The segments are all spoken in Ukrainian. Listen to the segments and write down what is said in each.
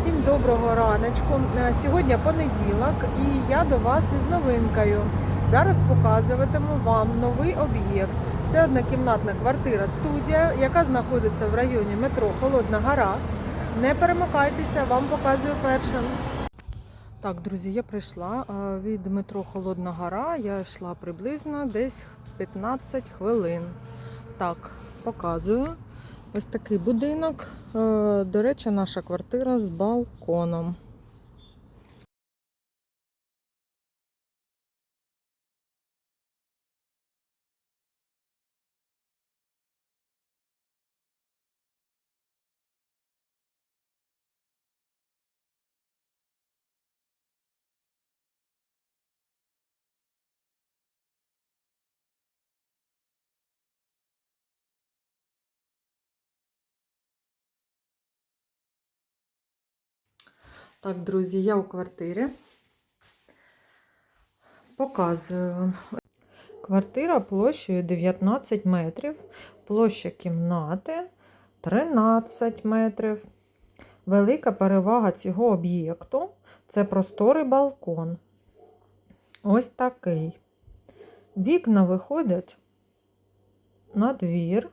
Всім доброго раночку. Е, Сьогодні понеділок і я до вас із новинкою. Зараз показуватиму вам новий об'єкт. Це однокімнатна квартира студія, яка знаходиться в районі метро Холодна Гора. Не перемикайтеся, вам показую першим. Так, друзі, я прийшла е, від метро Холодна Гора. Я йшла приблизно десь 15 хвилин. Так, показую. Ось такий будинок. Е, До речі, наша квартира з балконом. Так, друзі, я у квартирі. Показую вам. Квартира площею 19 метрів, площа кімнати 13 метрів. Велика перевага цього об'єкту це просторий балкон. Ось такий. Вікна виходять на двір.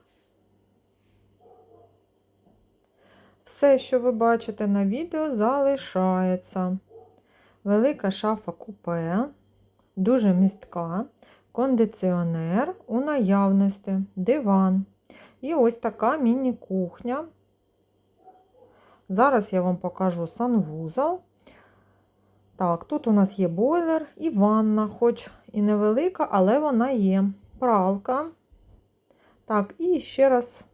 Все, що ви бачите на відео, залишається. Велика шафа купе, дуже містка, кондиціонер у наявності, диван. І ось така міні-кухня. Зараз я вам покажу санвузол. Так, тут у нас є бойлер і ванна, хоч і невелика, але вона є. Пралка. Так, і ще раз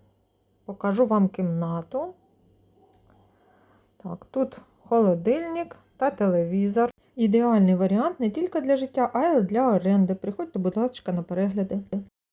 покажу вам кімнату. Так, тут холодильник та телевізор. Ідеальний варіант не тільки для життя, а й для оренди. Приходьте, будь ласка, на перегляди.